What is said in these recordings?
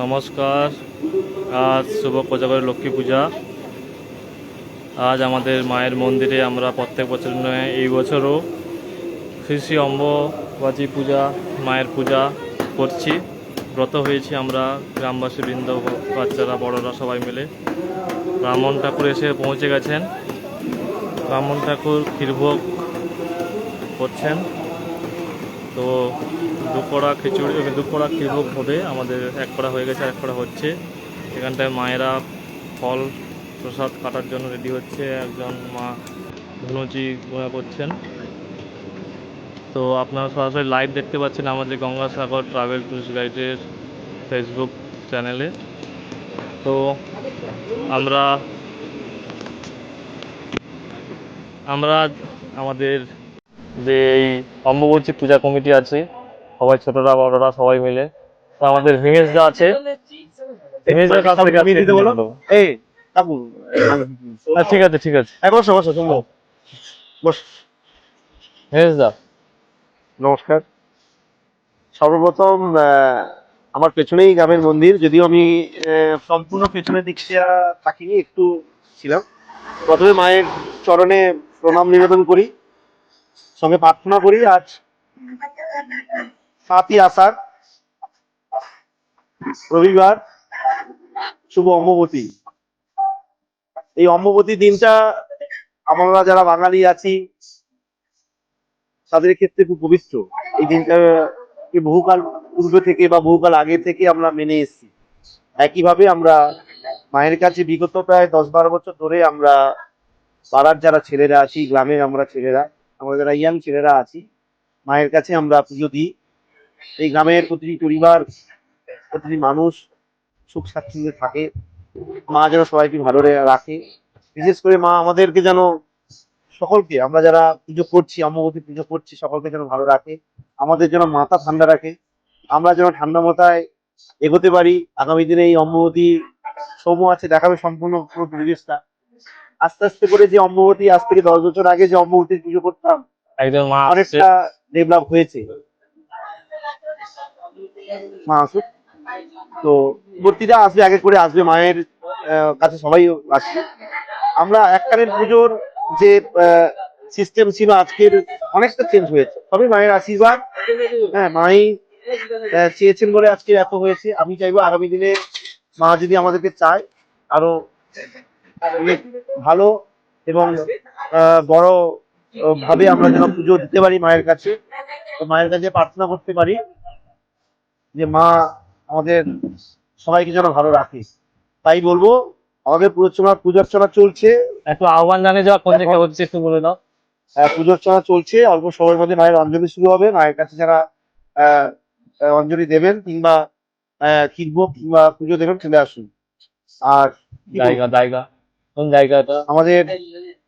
নমস্কার। আজ শুভ কোজাগরের লক্ষ্মী পূজা। আজ আমাদের মায়ের মন্দিরে আমরা প্রত্যেক বছর নয়, এই বছরও শ্রী শ্রী অম্ববাচী পূজা, মায়ের পূজা করছি। ব্রত হয়েছি আমরা গ্রামবাসী বৃন্দ বাচ্চারা, বড়রা সবাই মিলে। ব্রাহ্মণ ঠাকুর এসে পৌঁছে গেছেন। ব্রাহ্মণ ঠাকুর ক্ষীরভোগ করছেন। তো দুপড়া খিচুড়ি দুপড়া ক্ষীরভোগ হবে আমাদের এক কড়া হয়ে গেছে আর এক কড়া হচ্ছে। এখানটায় মায়েরা ফল প্রসাদ কাটার জন্য রেডি হচ্ছে, একজন মা ধনুচি গোড়া করছেন। তো আপনারা সরাসরি লাইভ দেখতে পাচ্ছেন আমাদের গঙ্গাসাগর ট্রাভেল ট্যুরিস্ট গাইডের ফেসবুক চ্যানেলে তো আমরা আমরা আমাদের যে এই অম্বুবচী পূজা কমিটি আছে সবাই ছোটরা বড়রা সবাই মিলে। তো আমাদের হিমেশ দা আছে। হিমেশ দার কাছ থেকে আমি দিতে বলো। এই কাকু ঠিক আছে ঠিক আছে। এই বসো বসো তুমি বস। হিমেশ দা। নমস্কার। সর্বপ্রথম আহ, আমার পেছনেই গ্রামের মন্দির। যদিও আমি আহ, সম্পূর্ণ পেছনের দিকটা থাকিনি একটু ছিলাম। প্রথমে মায়ের চরণে প্রণাম নিবেদন করি। সঙ্গে প্রার্থনা করি আজ সাতই আষাঢ়, রবিবার, শুভ অম্ববতী। এই অম্ববতী দিনটা আমরা যারা বাঙালি আছি, তাদের ক্ষেত্রে খুব পবিত্র। এই দিনটা বহুকাল পূর্ব থেকে বা বহুকাল আগে থেকে আমরা মেনে এসেছি। একইভাবে আমরা মায়ের কাছে বিগত প্রায় দশ বারো বছর ধরে আমরা পাড়ার যারা ছেলেরা আছি, গ্রামের আমরা ছেলেরা, আমরা যারা ইয়াং ছেলেরা আছি, মায়ের কাছে আমরা পুজো দিই। এই গ্রামের প্রতিটি পরিবার প্রতিটি মানুষ সুখ স্বাচ্ছন্দ্যে থাকে। মা যেন সবাইকে ভালো রাখে। বিশেষ করে মা আমাদেরকে যেন সকলকে আমরা যারা পুজো করছি অম্ববতী পুজো করছি সকলকে যেন ভালো রাখে। আমাদের যেন মাথা ঠান্ডা রাখে। আমরা যেন ঠান্ডা মাথায় এগোতে পারি। আগামী দিনে এই অম্ববতী সৌম্য আছে দেখাবে সম্পূর্ণ পুরো পরিবেশটা। আস্তে আস্তে করে যে অম্ববতী আজ থেকে দশ বছর আগে যে অম্ববতীর পুজো করতাম অনেকটা ডেভেলপ হয়েছে। মা আসুক তো মূর্তিটা আসবে, আগে করে আসবে, মায়ের কাছে সবাই আসবে। আমরা এককালীন পুজোর যে সিস্টেম ছিল আজকের, অনেকটা চেঞ্জ হয়েছে। তবে মায়ের আশীর্বাদ। হ্যাঁ মাই চেয়েছেন বলে আজকে এত হয়েছে। আমি চাইব আগামী দিনে মা যদি আমাদেরকে চায়, আরও ভালো এবং বড় ভাবে আমরা যেন পুজো দিতে পারি মায়ের কাছে। মায়ের কাছে প্রার্থনা করতে পারি। যে মা আমাদের সবাইকে যেন ভালো রাখে তাই বলব আমাদের পুরোচনা পূজার্চনা চলছে। একটু আহ্বান জানিয়ে যাওয়া কোন জায়গায় হচ্ছে একটু বলে দাও আহ, পুজোর্চনা চলছে। অল্প সময়ের মধ্যে মায়ের অঞ্জলি শুরু হবে। মায়ের কাছে যারা অঞ্জলি দেবেন কিংবা কিনবো কিংবা পুজো দেবেন চলে আসুন। আর জায়গা জায়গা। কোন জায়গাটা? আমাদের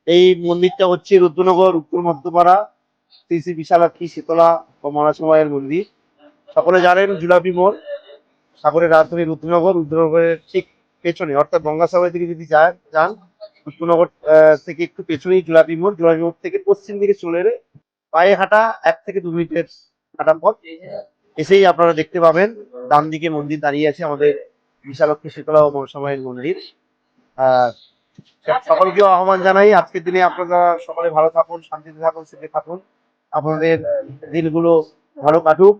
এই মন্দিরটা হচ্ছে রুদ্রনগর উত্তর মধ্যপাড়া শ্রী শ্রী বিশালাক্ষী শীতলা কমলা সময়ের মন্দির। সকলে জানেন জুলাপি মোড়, সাগরের রাজধানী রুদ্রনগর, রুদ্রনগরের ঠিক পেছনে, অর্থাৎ গঙ্গাসাগরের দিকে যদি যান, রুদ্রনগর থেকে একটু পেছনেই জুলাপি মোড় জুলাপি মোড় থেকে পশ্চিম দিকে চলে এলে পায়ে হাঁটা এক থেকে দু মিনিটের হাঁটা পথ। এসেই আপনারা দেখতে পাবেন ডান দিকে মন্দির দাঁড়িয়ে আছে আমাদের বিশালক্ষী শীতলা ও মনসামায়ের মন্দির। আহ সকলকে আহ্বান জানাই, আজকের দিনে আপনারা সকলে ভালো থাকুন, শান্তিতে থাকুন, সুখে থাকুন। আপনাদের দিনগুলো ভালো কাটুক।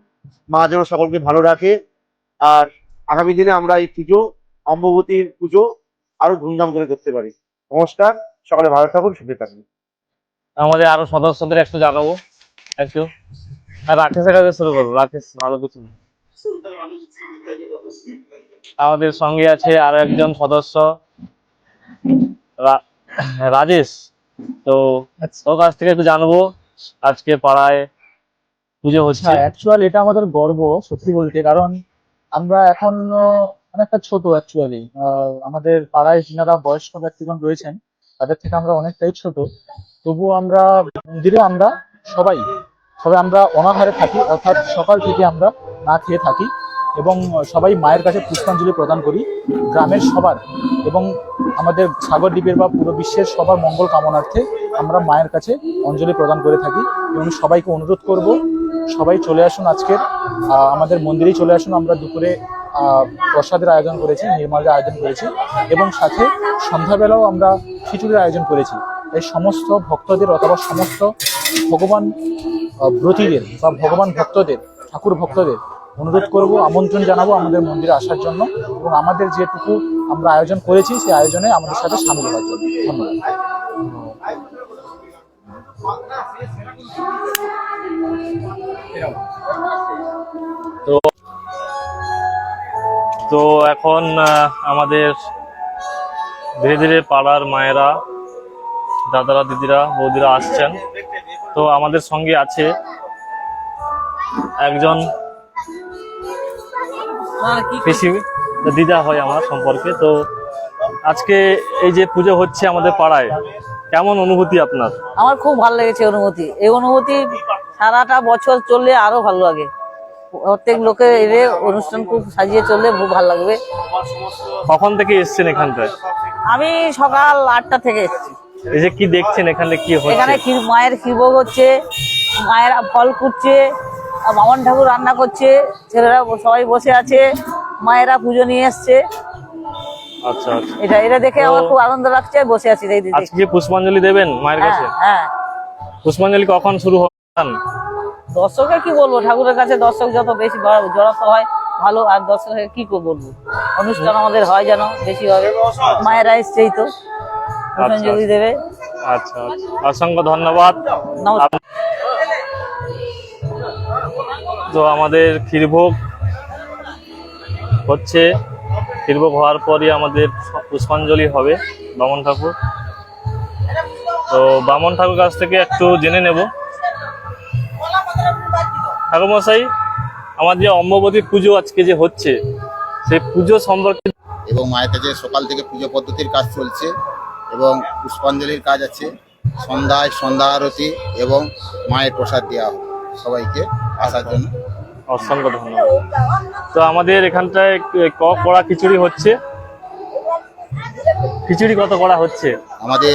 মা যেন সকলকে ভালো রাখে। আর আগামী দিনে আমরা এই পুজো অম্ববতীর পুজো আরও ধুমধাম করে করতে পারি। নমস্কার সকলে ভালো থাকুন সুখে থাকুন। আমাদের আরও সদস্যদের একটু জানাব একটু আর রাকেশের কাছে শুরু করব। রাকেশ ভালো কিছু আমাদের সঙ্গে আছে আরও একজন সদস্য। রা- রাজেশ। তো ওর কাছ থেকে একটু জানব। আজকে পাড়ায় পুজো হচ্ছে। অ্যাকচুয়াল এটা আমাদের গর্ব, সত্যি বলতে, কারণ আমরা এখন অনেকটা ছোট অ্যাকচুয়ালি আমাদের পাড়ায় যারা বয়স্ক ব্যক্তিগণ রয়েছেন, তাদের থেকে আমরা অনেকটাই ছোট। তবুও আমরা মন্দিরে আমরা সবাই সবাই আমরা অনাহারে থাকি, অর্থাৎ সকাল থেকে আমরা না খেয়ে থাকি এবং সবাই মায়ের কাছে পুষ্পাঞ্জলি প্রদান করি গ্রামের সবার এবং আমাদের সাগর দ্বীপের বা পুরো বিশ্বের সবার মঙ্গল কামনার্থে আমরা মায়ের কাছে অঞ্জলি প্রদান করে থাকি এবং সবাইকে অনুরোধ করব সবাই চলে আসুন আজকের। আমাদের মন্দিরেই চলে আসুন। আমরা দুপুরে প্রসাদের আয়োজন করেছি নির্মালের আয়োজন করেছি এবং সাথে সন্ধ্যাবেলাও আমরা খিচুড়ির আয়োজন করেছি। এই সমস্ত ভক্তদের অথবা সমস্ত ভগবান ব্রতীদের বা ভগবান ভক্তদের, ঠাকুর ভক্তদের অনুরোধ করব, আমন্ত্রণ জানাব আমাদের মন্দিরে আসার জন্য এবং আমাদের যেটুকু আমরা আয়োজন করেছি, সেই আয়োজনে আমাদের সাথে সামিল হওয়ার জন্য। ধন্যবাদ। তো তো এখন আমাদের ধীরে ধীরে পাড়ার মায়েরা দাদারা দিদিরা বৌদিরা আসছেন। তো আমাদের সঙ্গে আছে একজন পিসি দিদা হয় আমার সম্পর্কে। তো আজকে এই যে পুজো হচ্ছে আমাদের পাড়ায় কেমন অনুভূতি আপনার? আমার খুব ভালো লেগেছে অনুভূতি। এই অনুভূতি সারাটা বছর চললে আরও ভালো লাগে। প্রত্যেক লোকে এলে অনুষ্ঠান খুব সাজিয়ে চললে খুব ভালো লাগবে। কখন থেকে এসছেন এখানটায়? আমি সকাল আটটা থেকে এসেছি। এই যে কি দেখছেন এখানে কি এখানে হচ্ছে ক্ষীর মায়ের ক্ষীরভোগ হচ্ছে মায়েরা ফল কুটছে আর বামন ঠাকুর রান্না করছে ছেলেরা সবাই বসে আছে মায়েরা পুজো নিয়ে এসছে। আচ্ছা আচ্ছা। এটা এটা দেখে আমার খুব আনন্দ লাগছে বসে আছি আজকে পুষ্পাঞ্জলি দেবেন মায়ের হ্যাঁ কাছে? হ্যাঁ। পুষ্পাঞ্জলি কখন শুরু দর্শকের কি বলব? ঠাকুরের কাছে দর্শক যত বেশি জড়াতো হয় ভালো আর দর্শকের কি বলব? অনুষ্ঠান আমাদের হয় যেন বেশি হবে মায়েরা এসছেই তো। পুষ্পাঞ্জলি দেবে। আচ্ছা আচ্ছা। অসংখ্য ধন্যবাদ। তো আমাদের ক্ষীরভোগ হচ্ছে। ক্ষীরভোগ হওয়ার পরই আমাদের পুষ্পাঞ্জলি হবে বামন ঠাকুর। তো বামন ঠাকুর কাছ থেকে একটু জেনে নেব। ঠাকুর মশাই আমার যে অম্ববতী পুজো আজকে যে হচ্ছে সেই পুজো সম্পর্কে এবং মায়ের কাছে সকাল থেকে পুজো পদ্ধতির কাজ চলছে এবং পুষ্পাঞ্জলির কাজ আছে সন্ধ্যায় সন্ধ্যা আরতি এবং মায়ের প্রসাদ দেওয়া হবে। সবাইকে আসার জন্য। অসংখ্য ধন্যবাদ। তো আমাদের এখানটায় ক কড়া খিচুড়ি হচ্ছে। খিচুড়ি কত করা হচ্ছে? আমাদের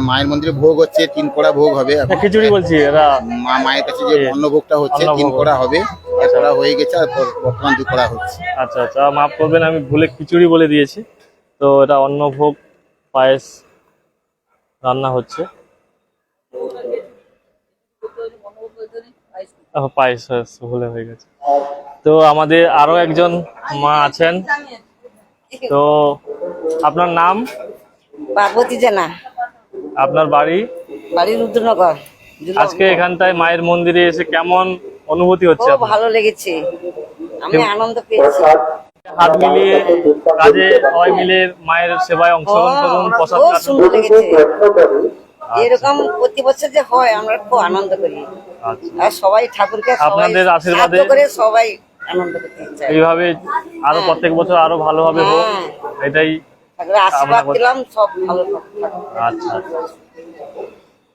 মায়ের মন্দিরে ভোগ হচ্ছে তিন কোড়া ভোগ হবে খিচুড়ি বলছি এরা মা মায়ের কাছে যে অন্নভোগটা হচ্ছে। তিন কোড়া হবে এক হয়ে গেছে আর বর- বর্তমান দু কোড়া হচ্ছে। আচ্ছা আচ্ছা মাফ করবেন আমি ভুলে খিচুড়ি বলে দিয়েছি। তো এটা অন্নভোগ পায়েস রান্না হচ্ছে। পায়েস ভুলে হয়ে গেছে। তো আমাদের আরও একজন মা আছেন। তো আপনার নাম? আপনার বাড়ি? বাড়ি রুদ্রনগর। আজকে এখানটায় মায়ের মন্দিরে এসে কেমন অনুভূতি হচ্ছে ভালো লেগেছে। আমি আনন্দ পেয়েছি। হাত মিলিয়ে কাজে সবাই মিলে মায়ের সেবায় অংশগ্রহণ করুন প্রসাদ সুন্দর লেগেছে। এরকম প্রতি বছর যে হয় আমরা খুব আনন্দ করি। আচ্ছা। আর সবাই ঠাকুরকে আপনাদের আশীর্বাদে- করে সবাই আনন্দ করতে এইভাবে আরও প্রত্যেক বছর আরও ভালোভাবে হোক হ্যাঁ। এটাই আশীর্বাদ দিলাম সব ভালো আচ্ছা আচ্ছা।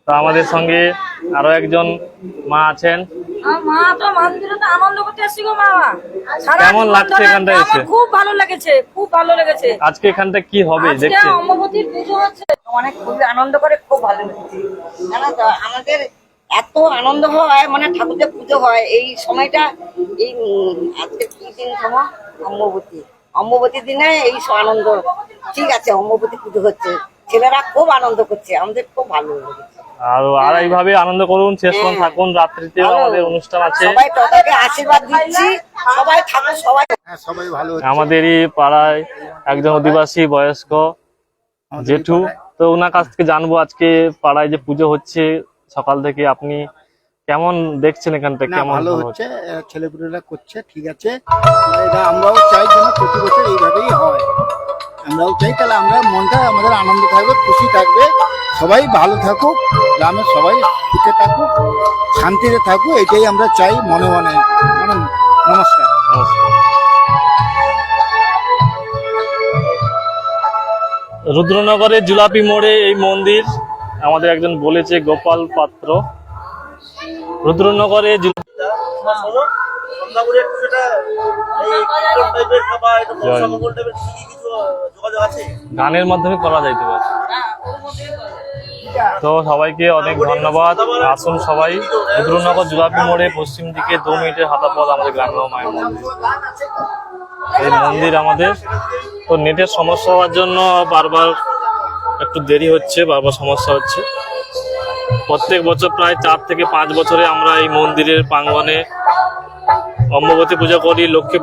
তো আমাদের সঙ্গে আরও একজন মা আছেন। মা তো মন্দিরে তো আনন্দ করতে এসেছি গো মা। কেমন লাগছে ধরে এসে? খুব ভালো লেগেছে খুব ভালো লেগেছে। আজকে এখানটা কি হবে পুজো হচ্ছে। অনেক খুবই আনন্দ করে খুব ভালো লেগেছে। আমাদের এত আনন্দ হয় মানে ঠাকুরদের পুজো হয়। এই সময়টা এই আজকে কি দিন সময় অম্ববতী। অম্ববতীর দিনে এই আনন্দ ঠিক আছে অম্ববতী পুজো হচ্ছে। ছেলেরা খুব আনন্দ করছে আমাদের খুব ভালো লেগেছে। আর আর এইভাবে আনন্দ করুন শেষ পর্যন্ত হ্যাঁ। থাকুন রাত্রিতেও আমাদের অনুষ্ঠান আছে। সবাই তোদেরকে আশীর্বাদ দিচ্ছি সবাই থাকো সবাই হ্যাঁ সবাই ভালো আমাদেরই পাড়ায় একজন অধিবাসী বয়স্ক জেঠু। তো ওনার কাছ থেকে জানব আজকে পাড়ায় যে পুজো হচ্ছে সকাল থেকে আপনি কেমন দেখছেন এখানটা? কেমন ভালো হচ্ছে ছেলেপুলেরা করছে ঠিক আছে। এটা আমরাও চাই যেন প্রতি বছর এইভাবেই হয়। আমরাও চাই তাহলে আমরা মনটা আমাদের আনন্দ থাকবে খুশি থাকবে। সবাই ভালো থাকুক গ্রামের সবাই সুখে থাকুক শান্তিতে থাকুক এটাই আমরা চাই মনে মনে। নমস্কার নমস্কার। রুদ্রনগরের জুলাপি মোড়ে এই মন্দির আমাদের একজন বলেছে গোপাল পাত্র। রুদ্রনগরে গানের মাধ্যমে করা যাইতে পারে। তো সবাইকে অনেক ধন্যবাদ। আসুন সবাই রুদ্রনগর জুলাপি মোড়ে পশ্চিম দিকে দু মিনিটের হাঁটা পথ আমাদের গ্রাম্য মায়ের মন্দির। এই মন্দির আমাদের। তো নেটের সমস্যা হওয়ার জন্য বারবার একটু দেরি হচ্ছে বারবার সমস্যা হচ্ছে। প্রত্যেক বছর প্রায় চার থেকে পাঁচ বছরে আমরা এই মন্দিরের প্রাঙ্গনে অম্ববতী পূজা করি, লক্ষ্মী